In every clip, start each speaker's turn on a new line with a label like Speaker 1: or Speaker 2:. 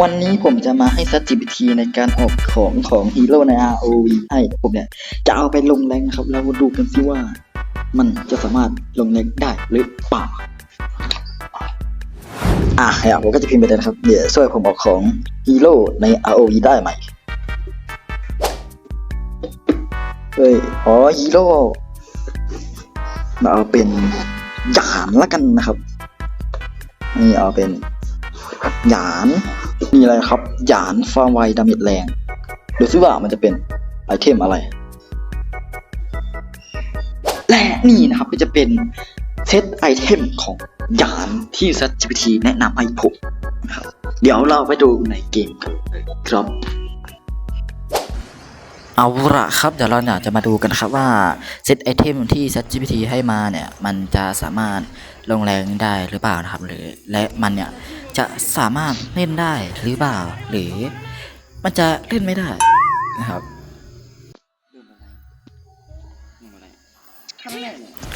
Speaker 1: วันนี้ผมจะมาให้ ChatGPT ในการออกของของฮีโร่ใน ROV ให้ผมเนี่ย จะเอาไปลงแรงนะครับ แล้วดูกันซิว่า มันจะสามารถลงแรงได้หรือเปล่า อะเนี่ยผมก็จะพิมพ์ไปเลยนะครับ เดี๋ยวช่วยผมออกของฮีโร่ใน ROV ได้ไหมเฮ้ย อ๋อฮีโร่มาเอาเป็นหยานละกันนะครับ นี่เอาเป็นหยาน นี่อะไรครับ หยานฟาร์มไวดามิดแรงดูซิว่ามันจะเป็นไอเทมอะไร และนี่นะครับก็จะเป็นเซตไอเทมของหยานที่ ChatGPT แนะนำให้ผมนะครับเดี๋ยวเราไปดูในเกมกันเลยครับเอาละครับ เดี๋ยวเราเนี่ยจะมาดูกันครับว่าเซตไอเทมที่ ChatGPT ให้มาเนี่ย มันจะสามารถ ลงแรงได้หรือเปล่านะครับหรือและมันเนี่ยจะสามารถเล่นได้หรือเปล่า หรือมันจะเล่นไม่ได้นะครับ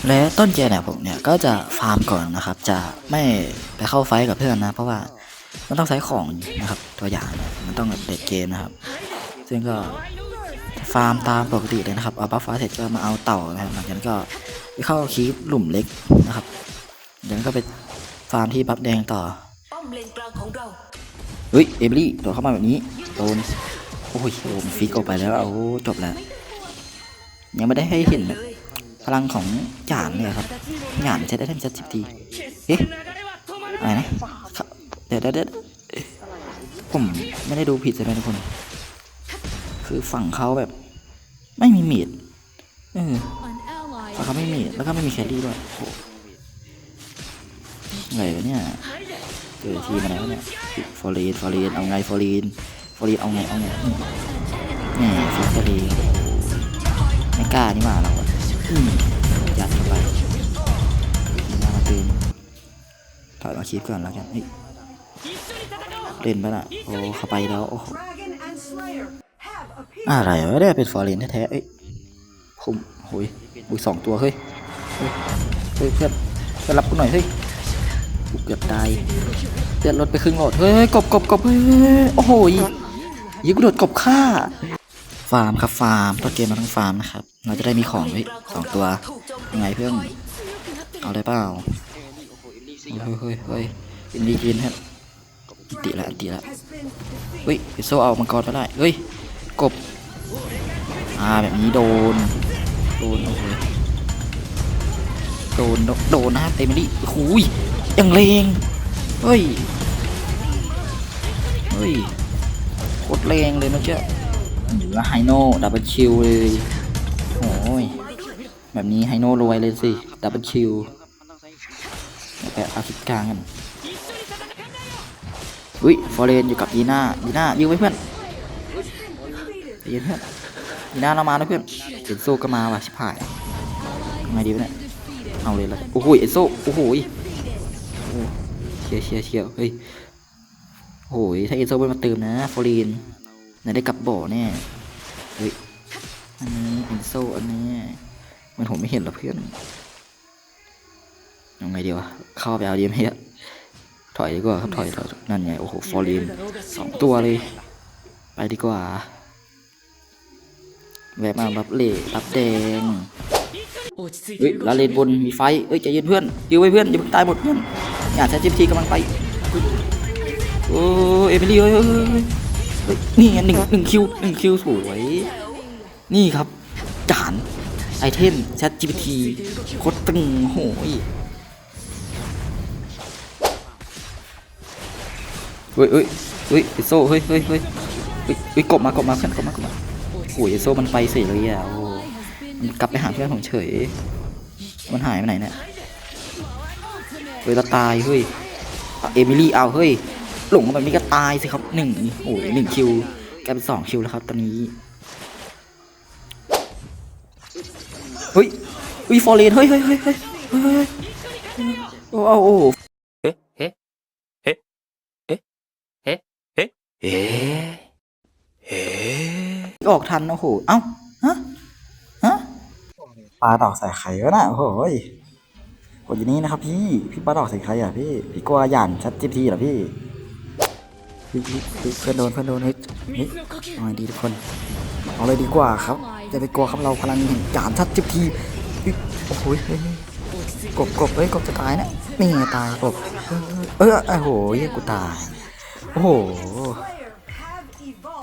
Speaker 1: และต้นเกมเนี่ยผมเนี่ยก็จะฟาร์มก่อนนะครับ จะไม่ไปเข้าไฟกับเพื่อนนะ เพราะว่ามันต้องใช้ของนะครับ ตัวอย่างเนี่ยมันต้องแบบเด็ดเกมนะครับ ซึ่งก็ฟาร์มตามปกติเลยนะครับเอาบัฟฟ้าเสร็จก็มาเอาเต่านะครับหลังจากนั้นก็ไปเข้าคีปหลุมเล็กนะครับ จากนั้นก็ไปฟาร์มที่บัฟแดงต่อ
Speaker 2: ป้อมเลนกลางของเรา
Speaker 1: เฮ้ยเอมิลี่โดดเข้ามาแบบนี้โดนโอ้ยโดนฟิกออกไปแล้วเอาจบแล้ว ยังไม่ได้ให้เห็นแบบพลังของหยานเลยครับหยานใช้ได้ทั้งชัดสิบทีเอ๊ะอะไรนะครับเดี๋ยวเดี๋ยวเดี๋ยวผมไม่ได้ดูผิดใช่ไหมทุกคน คือฝั่งเขาแบบ ไม่มีเมีดเออฝั่งเขาไม่มีเมีดแล้วก็ไม่มีแครี่ด้วยโอ้ โหไงวะเนี่ยเจอทีมอะไรวะเนี่ยฟอรีนฟอรีนเอาไงฟอรีนฟอรีนเอาไงเอาไงอืมแหมฟิสเตอรีนไม่กล้านี่หว่าเราอะอืมยัดเข้าไปนี่น่ามาตื่นถอยมาคีบก่อนแล้วกันเฮ้ยเล่นไปละโอ้เข้าไปแล้วโอ้โหอะไรวะเนี่ยเป็นฟอร์เรนแท้ๆเอ้ยคุมโอ้ยอุ้ยสองตัวเฮ้ยเฮ้ยเฮ้ยเพื่อนเพื่อนรับกูหน่อยเฮ้ย เกือบตายเลือดลดไปครึ่งหลอดเฮ้ยกบกบกบเฮ้ยโอ้โหยิงกูโดดกบฆ่า ฟาร์มครับฟาร์มต้นเกมมาทั้งฟาร์มนะครับ เราจะได้มีของเฮ้สองตัวยังไงเพื่อนเอาได้เปล่าเฮ้ยเฮ้ยเฮ้ยกินดีกินครับอันติละอันติละเฮ้ยโซเอามังกรมาได้เฮ้ยกบอ่าแบบนี้โดนโดนโอ้โหโดนโดนโดนนะครับเอมิ ลี่หูยยังเลงเฮ้ย เฮ้ยโคตรแรงเลยนะเจ้าหรือว่าไฮโน่ดับเบิลคิวเลยโอ้ย แบบนี้ไฮโน่รวยเลยสิ ดับเบิลคิวแปะอาคิดกลางกันอุ้ยฟอร์เรนอยู่กับยีน่ายีน่ายิงไว้เพื่อนย็นเพื่อนยีน่าเรามาแล้วเพื่อนเอ็นโซก็มาว่ะชิบหายทำไงดีวะเนี่ย เอาเลยละโอ้โหเอ็นโซโอ้โห เชียวเชียวเชียวเฮ้ยโอ้ยถ้าเอินโซเบิมาเติมนะฟอรีนไหนได้กลับบ่อแน่เฮ้ยอันนี้อินโซอันนี้มันผมไม่เห็นหรอเพื่อนยังไงดีวะเข้าไปเอาดีไหมอะถอยดีกว่าครับถอยถอยนั่นไงโอ้โหฟอรีนสองตัวเลย ไปดีกว่าแวบมาบับเล่บับแดงเฮ้ยลาเลนบนมีไฟเฮ้ยใจเย็นเพื่อนยื้ไว้เพื่อนอย่าเพิ่งตายหมดเพื่อน อย่าใช้จิมทีกำลังไปโอ้เอมิลี่เฮ้ยนี่หนึ่งหนึ่งคิวหนึ่งคิวสวย นี่ครับจานไอเทมแชท GPT โคตรตึงโหยเฮ้ยเฮ้ยเฮ้ยไอโซ่เฮ้ยเฮ้ยเฮ้ยเฮ้ยกบมากบมาเพื่อนกบมากบมาโอ้ยไอโซ่มันไปเสียเลยอะโอ้มันกลับไปหาเพื่อนผมเฉย มันหายไปไหนเนี่ย เฮ้าตายเฮ้ยเอมิลี่เอาเฮ้ยหลงมาแบบนี้ก็ตายสิครับหนึ่งโอ้ยหนึ่งคิวกลายเป็นสองคิวแล้วครับตอนนี้เฮ้ยอุ้ยฟอร์เรนเฮ้ยเฮ้ยเฮ้ยเฮ้ยโอ้โอ้เฮ้เฮ้เฮ้เฮ้
Speaker 3: เฮ้เฮ้เฮ้เฮ้
Speaker 1: ออกทันโอ้โหเอ้าฮะฮะปลาดอกใส่ไข่ก็น่ะโอ้ย กดอยู่นี่นะครับพี่ พี่ปลาดอกใส่ไข่อะพี่ พี่กลัวหยานชัดจีพีเหรอพี่เฮ้ยเพื่อนโดนเพื่อนโดนเฮ้ยเฮ้ยเอาไงดีทุกคน เอาเลยดีกว่าครับอย่าไปกลัวครับเราพลังห่งจานทัดจิบทีโอ้โหเฮ้ยเฮ้ยกบกบเฮ้ยกบจะตายนะนี่ไงตายกบเออเออโอ้โหเฮ้ยกูตายโอ้โห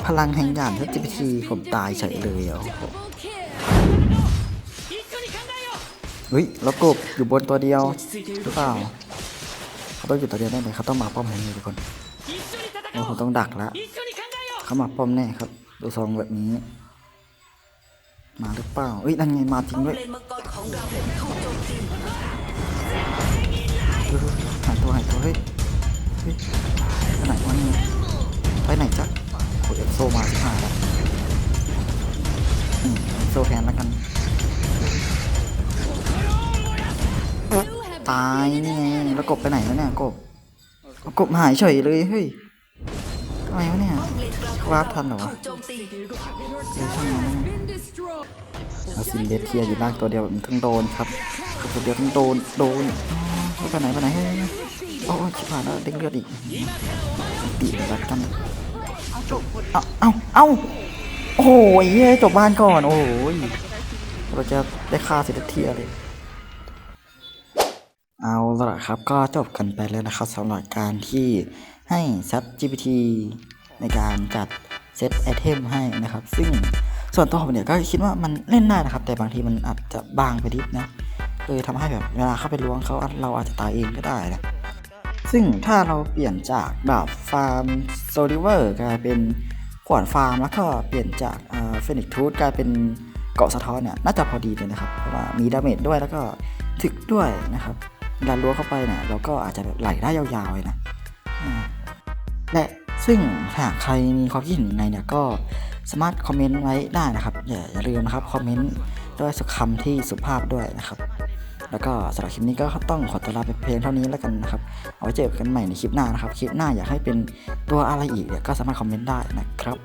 Speaker 1: พลังแห่งจานทัดจิบทีผมตายเฉยเลยอะ เฮ้ยแล้วกบอยู่บนตัวเดียวหรือเปล่าเขาต้องอยู่ตัวเดียวแน่เลยเขาต้องมาป้อมแห่งนี้ทุกคนโอ้โหต้องดักละเขามาป้อมแน่ครับดูทรงแบบนี้ มาหรือเปล่าเอ้ยนั่นไงมาจริงด้วยหายตัวหายตัวเฮ้ยเฮ้ยไปไหนวะเนี่ยไปไหนจ๊ะโอ้ยโซมาสิหายแล้วโซแทนแล้วกัน ตายนี่ไงแล้วกบไปไหนแล้วเนี่ยกบกบหายเฉยเลยเฮ้ยทำไมวะเนี่ยวา
Speaker 2: รา
Speaker 1: ร์ปทันเหรอวะ
Speaker 2: ถูกโจมตี
Speaker 1: เดี๋ยวช่างมันนะแล้วซินเดสเทียอยู่ล่างตัวเดียวมันต้งโดนครับตัวเดียวต้งโดนโดนเอาไปไหนไปไหนเฮ้ยโอ้ยชิบหายแล้วเด้งเลือดอีกตีเลยละกันเอาเอาเอาโอ้ยเฮ้จบบ้านก่อนโอ้ยเราจะได้ค่าซินเดสเทียเลย เอาละครับก็จบกันไปแล้วนะครับสำหรับการที่ให้ Chat GPT ในการจัดเซตไอเทมให้นะครับ ซึ่งส่วนตัวผมเนี่ยก็คิดว่ามันเล่นได้นะครับ แต่บางทีมันอาจจะบางไปนิดนะเลยทำให้แบบเวลาเข้าไปล้วงเขาเราอาจจะตายเองก็ได้นะซึ่งถ้าเราเปลี่ยนจากดาบฟาร์มโซลิเวอร์กลายเป็นขวานฟาร์มแล้วก็เปลี่ยนจากเฟนิกทูธกลายเป็นเกาะสะท้อนเนี่ยน่าจะพอดีเลยนะครับเพราะว่ามีดาเมจด้วยแล้วก็ถึกด้วยนะครับ เวลาล้วงเข้าไปเนี่ยเราก็อาจจะแบบไหลได้ยาวๆเลยนะและซึ่งหากใครมีความคิดเห็นยังไงเนี่ยก็สามารถคอมเมนต์ไว้ได้นะครับอย่าอย่าลืมนะครับคอมเมนต์ด้วยสุคำที่สุภาพด้วยนะครับ แล้วก็สำหรับคลิปนี้ก็ต้องขอตัวลาไปเพียงเท่านี้แล้วกันนะครับ เอาไว้เจอกันใหม่ในคลิปหน้านะครับ คลิปหน้าอยากให้เป็นตัวอะไรอีกเนี่ยก็สามารถคอมเมนต์ได้นะครับ